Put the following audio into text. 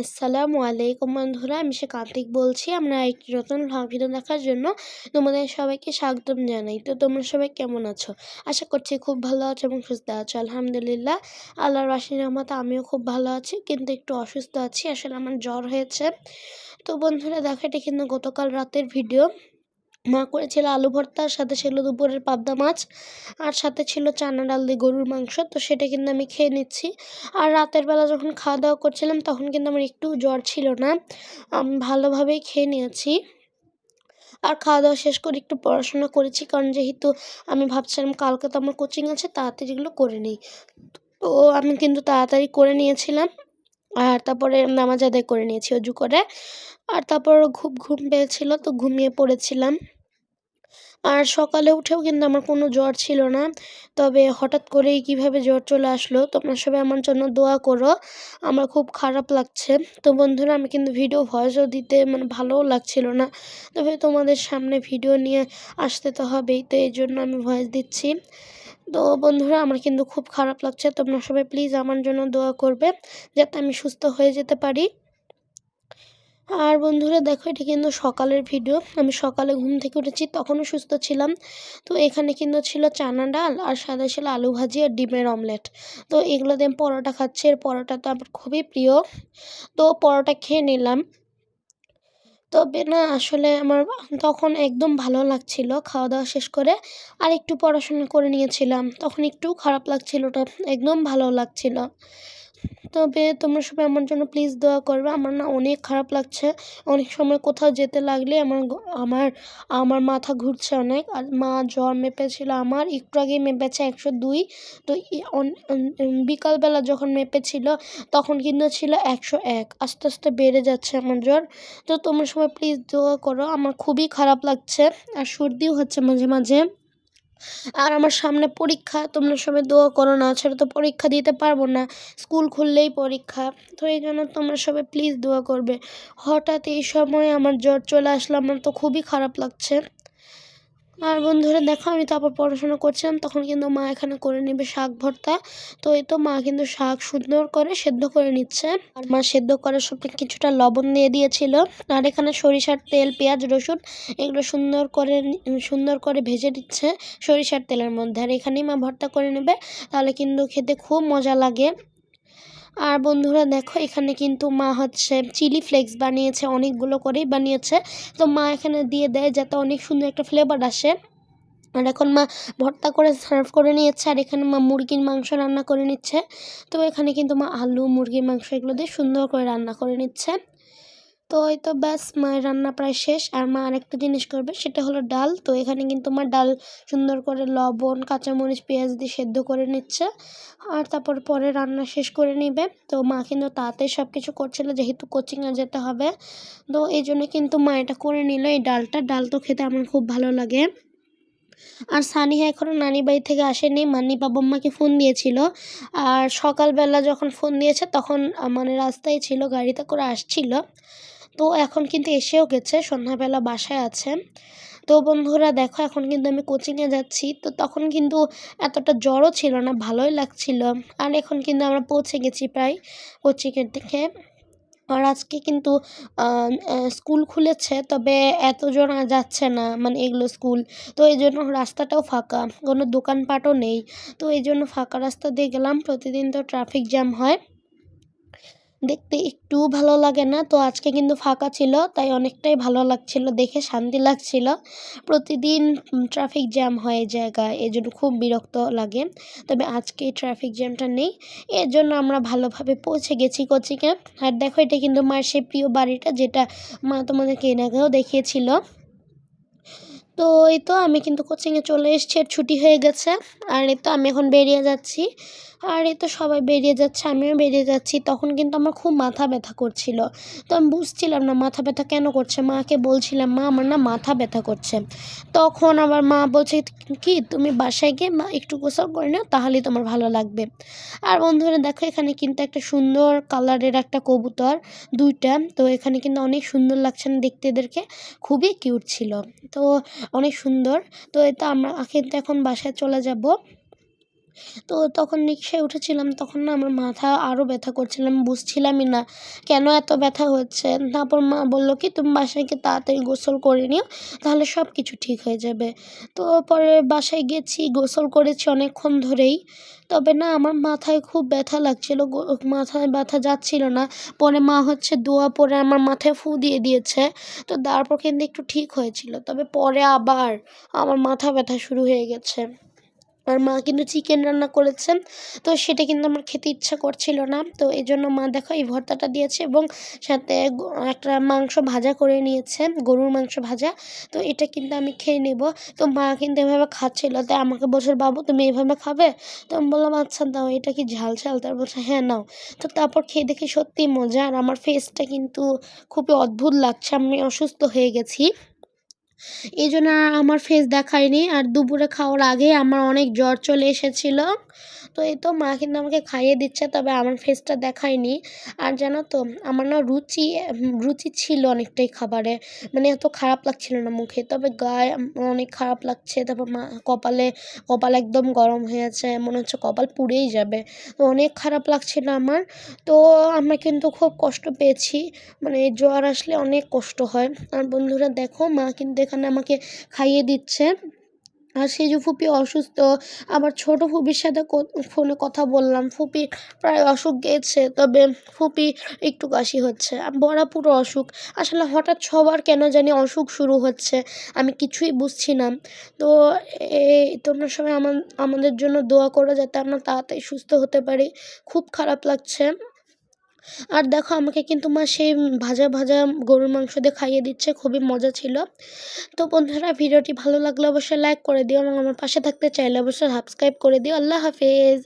আসসালামু আলাইকুম বন্ধুরা, আমি সে কার্তিক বলছি। আমরা একটি নতুন ভিডিও দেখার জন্য তোমাদের সবাইকে স্বাগতম জানাই। তো তোমরা সবাই কেমন আছো? আশা করছি খুব ভালো আছো এবং সুস্থ আছো, আলহামদুলিল্লাহ। আল্লাহর বাসির রহমতে, আমিও খুব ভালো আছি, কিন্তু একটু অসুস্থ আছি, আসলে আমার জ্বর হয়েছে। তো বন্ধুরা, দেখা এটা কিন্তু গতকাল রাতের ভিডিও মা করেছিল আলু ভর্তার সাথে ছিল দুপুরের পাবদা মাছ, আর সাথে ছিল চানা ডাল দিয়ে গরুর মাংস। তো সেটা কিন্তু আমি খেয়ে নিচ্ছি। আর রাতের বেলা যখন খাওয়া দাওয়া করছিলাম, তখন কিন্তু আমার একটু জ্বর ছিল না। আমি ভালোভাবেই খেয়ে নিয়েছি। আর খাওয়া দাওয়া শেষ করে একটু পড়াশোনা করেছি, কারণ যেহেতু আমি ভাবছিলাম কালকে তো আমার কোচিং আছে, তাড়াতাড়ি এগুলো করে নিই। তো আমি কিন্তু তাড়াতাড়ি করে নিয়েছিলাম। আর তারপরে নামাজ আদায় করে নিয়েছি অজু করে। আর তারপর খুব ঘুম পেয়েছিল তো ঘুমিয়ে পড়েছিলাম। আর সকালে উঠেও কিন্তু আমার কোনো জ্বর ছিল না। তবে হঠাৎ করেই কীভাবে জ্বর চলে আসলো তোমরা সবাই আমার জন্য দোয়া করো। আমার খুব খারাপ লাগছে। তো বন্ধুরা, আমি কিন্তু ভিডিও ভয়েসও দিতে মানে ভালোও লাগছিল না। তবে তোমাদের সামনে ভিডিও নিয়ে আসতে তো হবেই। তো এই জন্য আমি ভয়েস দিচ্ছি। তো বন্ধুরা, আমার কিন্তু খুব খারাপ লাগছে। তোমরা সবাই প্লিজ আমার জন্য দোয়া করবে, যাতে আমি সুস্থ হয়ে যেতে পারি। আর বন্ধুরা, দেখো, এটা কিন্তু সকালের ভিডিও আমি সকালে ঘুম থেকে উঠেছি, তখনও সুস্থ ছিলাম। তো এখানে কিন্তু ছিল চানা ডাল আর সাদা ছিল আলু ভাজি আর ডিমের অমলেট তো এগুলো দিয়ে পরোটা খাচ্ছি। আর পরোটা তো আমার খুবই প্রিয়। তো পরোটা খেয়ে নিলাম। তবে না, আসলে আমার তখন একদম ভালো লাগছিল খাওয়া দাওয়া শেষ করে আর একটু পড়াশোনা করে নিয়েছিলাম। তখন একটু খারাপ লাগছিল, ওটা একদম ভালো লাগছিল। তবে তোমরা সবাই আমার জন্য প্লিজ দোয়া করবে। আমার না অনেক খারাপ লাগছে। অনেক সময় কোথাও যেতে লাগলে আমার আমার আমার মাথা ঘুরছে অনেক। আর মা জ্বর মেপেছিল আমার, একটু আগেই মেপেছে একশো দুই। তো বিকালবেলা যখন মেপেছিল, তখন কিন্তু ছিল একশো এক। আস্তে আস্তে বেড়ে যাচ্ছে আমার জ্বর। তো তোমরা সবাই প্লিজ দোয়া করো। আমার খুবই খারাপ লাগছে। আর সর্দিও হচ্ছে মাঝে মাঝে। আর আমার সামনে পরীক্ষা, তোমরা সবাই দোয়া করো না, ছাড়া তো পরীক্ষা দিতে পারব না। স্কুল খুললেই পরীক্ষা, তো এই জন্য তোমরা সবাই প্লিজ দোয়া করবে। হঠাৎ এই সময় আমার জ্বর চলে আসলো, আমার তো খুবই খারাপ লাগছে। আর বন্ধুরা দেখো, আমি তারপর পড়াশোনা করছিলাম, তখন কিন্তু মা এখানে করে নেবে শাক ভর্তা। তো এই তো মা কিন্তু শাক সুন্দর করে সেদ্ধ করে নিচ্ছে। আর মা সেদ্ধ করার সময় কিছুটা লবণ দিয়ে দিয়েছিল। আর এখানে সরিষার তেল, পেঁয়াজ, রসুন এগুলো সুন্দর করে সুন্দর করে ভেজে দিচ্ছে সরিষার তেলের মধ্যে। আর এখানেই মা ভর্তা করে নেবে, তাহলে কিন্তু খেতে খুব মজা লাগে। আর বন্ধুরা দেখো, এখানে কিন্তু মা হচ্ছে চিলি ফ্লেক্স বানিয়েছে, অনেকগুলো করেই বানিয়েছে। তো মা এখানে দিয়ে দেয় যাতে অনেক সুন্দর একটা ফ্লেভার আসে। আর এখন মা ভর্তা করে সার্ভ করে নিয়েছে, আর এখানে মা মুরগির মাংস রান্না করে নিচ্ছে। তো এখানে কিন্তু মা আলু, মুরগির মাংস এগুলো দিয়ে সুন্দর করে রান্না করে নিচ্ছে। তো ওই তো ব্যাস, মায়ের রান্না প্রায় শেষ আর মা আরেকটা জিনিস করবে, সেটা হলো ডাল। তো এখানে কিন্তু মা ডাল সুন্দর করে লবণ, কাঁচামরিচ, পেঁয়াজ দিয়ে সেদ্ধ করে নিচ্ছে আর তারপর পরে রান্না শেষ করে নিবে। তো মা কিন্তু তাতে সব কিছু করছিল, যেহেতু কোচিংয়ে যেতে হবে। তো এই জন্য কিন্তু মা এটা করে নিল, এই ডালটা। ডাল তো খেতে আমার খুব ভালো লাগে। আর সানিহা এখনও নানি বাড়ি থেকে আসেনি মানি বাবম্মাকে ফোন দিয়েছিল। আর সকালবেলা যখন ফোন দিয়েছে, তখন মানে রাস্তায় ছিল, গাড়িতে করে আসছিল। তো এখন কিন্তু এসেও গেছে, সন্ধ্যাবেলা বাসায় আছে তো বন্ধুরা দেখো, এখন কিন্তু আমি কোচিংয়ে যাচ্ছি। তো তখন কিন্তু এতটা জ্বরও ছিল না, ভালোই লাগছিল। আর এখন কিন্তু আমরা পৌঁছে গেছি প্রায় কোচিংয়ের দিকে। আর আজকে কিন্তু স্কুল খুলেছে, তবে এতজন যাচ্ছে না মানে এগুলো স্কুল তো এই জন্য রাস্তাটাও ফাঁকা, কোনো দোকানপাটও নেই। তো এই জন্য ফাঁকা রাস্তা দিয়ে গেলাম। প্রতিদিন তো ট্রাফিক জ্যাম হয়। দেখতে একটুও ভালো লাগে না। তো আজকে কিন্তু ফাঁকা ছিল, তাই অনেকটাই ভালো লাগছিল, দেখে শান্তি লাগছিল। প্রতিদিন ট্রাফিক জ্যাম হয় জায়গায়, এই জন্য খুব বিরক্ত লাগে। তবে আজকে ট্রাফিক জ্যামটা নেই, এর জন্য আমরা ভালোভাবে পৌঁছে গেছি কোচিংয়ে আর দেখো, এটা কিন্তু মায়ের সেই প্রিয় বাড়িটা, যেটা মা তোমাদেরকে এর আগেও দেখিয়েছিল। তো এই তো আমি কিন্তু কোচিংয়ে চলে এসেছি, আর ছুটি হয়ে গেছে। আর এই তো আমি এখন বেরিয়ে যাচ্ছি। আর এ তো সবাই বেরিয়ে যাচ্ছে, আমিও বেরিয়ে যাচ্ছি। তখন কিন্তু আমার খুব মাথা ব্যথা করছিল। তো আমি বুঝছিলাম না মাথা ব্যথা কেন করছে। মাকে বলছিলাম, মা, আমার না মাথা ব্যথা করছে। তখন আবার মা বলছে, কি, তুমি বাসায় গিয়ে মা একটু গোসল করে নাও, তাহলেই তোমার ভালো লাগবে। আর বন্ধুরা, দেখো এখানে কিন্তু একটা সুন্দর কালারের একটা কবুতর, দুইটা। তো এখানে কিন্তু অনেক সুন্দর লাগছে না দেখতে এদেরকে। খুবই কিউট ছিল। তো অনেক সুন্দর। তো এটা আমরা কিন্তু এখন বাসায় চলে যাব। তো তখন রিক্সায় উঠেছিলাম, তখন না আমার মাথা আরও ব্যথা করছিল, আমি বুঝছিলামই না কেন এত ব্যথা হচ্ছে? তারপর মা বলল কি, তুমি বাসায় গিয়ে তাড়াতাড়ি গোসল করে নিও, তাহলে সব কিছু ঠিক হয়ে যাবে। তো পরে বাসায় গেছি, গোসল করেছি অনেকক্ষণ ধরেই। তবে না আমার মাথায় খুব ব্যথা লাগছিল মাথায় ব্যথা যাচ্ছিল না। পরে মা হচ্ছে দোয়া পরে আমার মাথায় ফু দিয়ে দিয়েছে, তো তারপর কিন্তু একটু ঠিক হয়েছিল। তবে পরে আবার আমার মাথা ব্যথা শুরু হয়ে গেছে। আর মা কিন্তু চিকেন রান্না করেছেন। তো সেটা কিন্তু আমার খেতে ইচ্ছা করছিল না। তো এই জন্য মা দেখো এই ভর্তাটা দিয়েছে এবং সাথে একটা মাংস ভাজা করে নিয়েছে, গরুর মাংস ভাজা। তো এটা কিন্তু আমি খেয়ে নেব। তো মা কিন্তু এভাবে খাচ্ছিল। তাই আমাকে বলছিল, বাবু, তুমি এভাবে খাবে? তো আমি বললাম আচ্ছা দাও, এটা কি ঝাল ঝাল? তার বলছে হ্যাঁ নাও। তো তারপর খেয়ে দেখি সত্যি মজা। আর আমার ফেসটা কিন্তু খুবই অদ্ভুত লাগছে। আমি অসুস্থ হয়ে গেছি। এই জন্য আমার ফেস দেখায়নি। আর দুপুরে খাওয়ার আগে আমার অনেক জ্বর চলে এসেছিল। তো এই তো মা কিন্তু আমাকে খাইয়ে দিচ্ছে, তবে আমার ফেসটা দেখায়নি। আর জানো তো, আমার না রুচি রুচি ছিল অনেকটাই খাবারে। মানে এত খারাপ লাগছিল না মুখে, তবে গায়ে অনেক খারাপ লাগছে। তারপর মা কপালে, কপাল একদম গরম হয়ে আছে, মনে হচ্ছে কপাল পুড়েই যাবে। তো অনেক খারাপ লাগছিল আমার। তো আমরা কিন্তু খুব কষ্ট পেয়েছি। মানে জ্বর আসলে অনেক কষ্ট হয়। আর বন্ধুরা দেখো, মা কিন্তু এখানে আমাকে খাইয়ে দিচ্ছে। আর সেজু ফুপি অসুস্থ আবার ছোটো ফুপির সাথে ফোনে কথা বললাম। ফুপি প্রায় অসুখ গেছে, তবে ফুপি একটু কাশি হচ্ছে। বড়া পুরো অসুখ। আসলে হঠাৎ সবার কেন জানি অসুখ শুরু হচ্ছে, আমি কিছুই বুঝছি না। তো এই তোমরা সবাই আমার আমাদের জন্য দোয়া করো যাতে আমরা তাড়াতাড়ি সুস্থ হতে পারি। খুব খারাপ লাগছে। আর দেখো, আমাকে কিন্তু মা সেই ভাজা ভাজা গরুর মাংস দিয়ে খাইয়ে দিচ্ছে, খুবই মজা ছিল। তো বন্ধুরা, ভিডিওটি ভালো লাগলে অবশ্যই লাইক করে দিও এবং আমার পাশে থাকতে চাইলে অবশ্যই সাবস্ক্রাইব করে দিও। আল্লাহ হাফেজ।